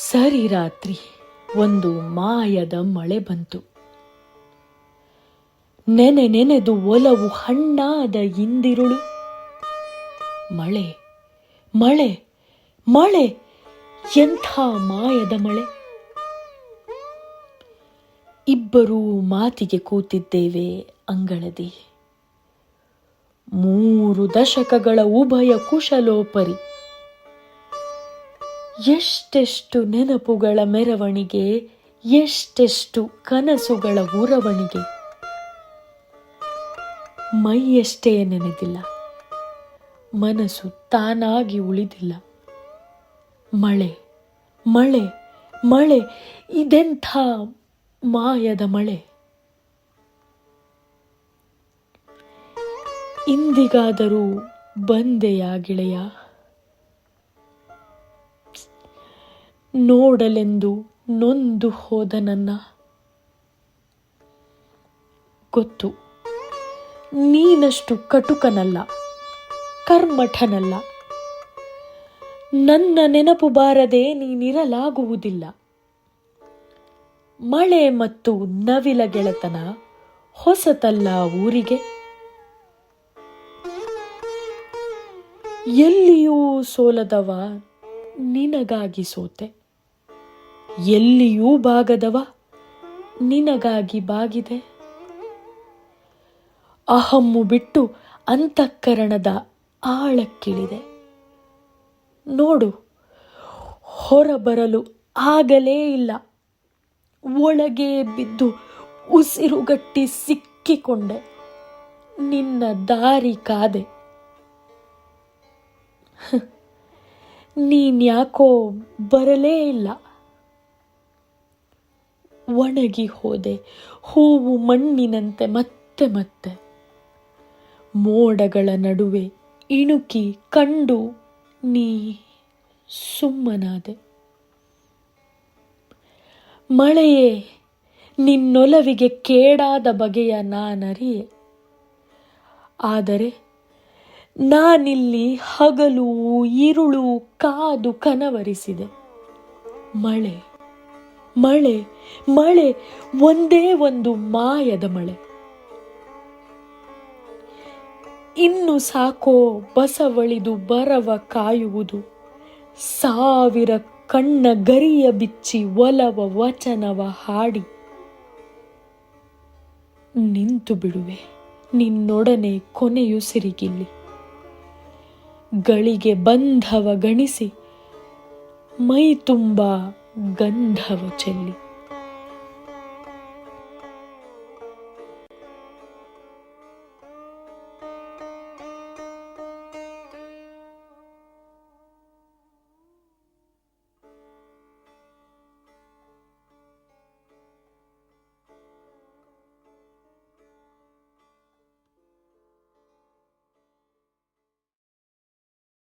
ಸರಿ ರಾತ್ರಿ, ಒಂದು ಮಾಯದ ಮಳೆ ಬಂತು. ನೆನೆ ನೆನೆದು ಒಲವು ಹಣ್ಣಾದ ಇಂದಿರುಳು. ಮಳೆ ಮಳೆ ಮಳೆ, ಎಂಥ ಮಾಯದ ಮಳೆ. ಇಬ್ಬರೂ ಮಾತಿಗೆ ಕೂತಿದ್ದೇವೆ ಅಂಗಳದಿ. ಮೂರು ದಶಕಗಳ ಉಭಯ ಕುಶಲೋಪರಿ. ಎಷ್ಟೆಷ್ಟು ನೆನಪುಗಳ ಮೆರವಣಿಗೆ, ಎಷ್ಟೆಷ್ಟು ಕನಸುಗಳ ಉರವಣಿಗೆ ಮೈಯಷ್ಟೇ ನೆನೆದಿಲ್ಲ. ಮನಸ್ಸು ತಾನಾಗಿ ಉಳಿದಿಲ್ಲ. ಮಳೆ ಮಳೆ ಮಳೆ, ಇದೆಂಥ ಮಾಯದ ಮಳೆ. ಇಂದಿಗಾದರೂ ಬಂದೆಯ ಗೆಳೆಯ? ನೋಡಲೆಂದು ನೊಂದು ಹೋದ ನನ್ನ. ಗೊತ್ತು, ನೀನಷ್ಟು ಕಟುಕನಲ್ಲ, ಕರ್ಮಠನಲ್ಲ. ನನ್ನ ನೆನಪು ಬಾರದೆ ನೀನಿರಲಾಗುವುದಿಲ್ಲ. ಮಳೆ ಮತ್ತು ನವಿಲ ಗೆಳೆತನ ಹೊಸತಲ್ಲ ಊರಿಗೆ. ಎಲ್ಲಿಯೂ ಸೋಲದವ ನಿನಗಾಗಿ ಸೋತೆ. ಎಲ್ಲಿಯೂ ಬಾಗದವ? ನಿನಗಾಗಿ ಬಾಗಿದೆ. ಅಹಮ್ಮು ಬಿಟ್ಟು ಅಂತಃಕರಣದ ಆಳಕ್ಕಿಳಿದೆ. ನೋಡು, ಹೊರಬರಲು ಆಗಲೇ ಇಲ್ಲ. ಒಳಗೆ ಬಿದ್ದು ಉಸಿರುಗಟ್ಟಿ ಸಿಕ್ಕಿಕೊಂಡೆ. ನಿನ್ನ ದಾರಿ ಕಾದೆ. ನೀನ್ಯಾಕೋ ಬರಲೇ ಇಲ್ಲ. ಒಣಗಿ ಹೋದೆ. ಹೂವು ಮಣ್ಣಿನಂತೆ ಮತ್ತೆ ಮತ್ತೆ. ಮೋಡಗಳ ನಡುವೆ ಇಣುಕಿ ಕಂಡು ನೀ ಸುಮ್ಮನಾದೆ. ಮಳೆಯೇ, ನಿನ್ನೊಲವಿಗೆ ಕೇಡಾದ ಬಗೆಯ ನಾನರಿಯೆ. ಆದರೆ ನಾನಿಲ್ಲಿ ಹಗಲು ಇರುಳು ಕಾದು ಕನವರಿಸಿದೆ. ಮಳೆ ಮಳೆ ಮಳೆ, ಒಂದೇ ಒಂದು ಮಾಯದ ಮಳೆ. ಇನ್ನು ಸಾಕೋ ಬಸವಳಿದು ಬರವ ಕಾಯುವುದು. ಸಾವಿರ ಕಣ್ಣ ಗರಿಯ ಬಿಚ್ಚಿ ಒಲವ ವಚನವ ಹಾಡಿ. ನಿಂತು ಬಿಡುವೆ, ನಿನ್ನೊಡನೆ ಕೊನೆಯುಸಿರಿಗಿಲ್ಲಿ ಗಳಿಗೆ ಬಂಧವ ಗಣಿಸಿ, ಮೈ ತುಂಬ గంధవ చెల్లి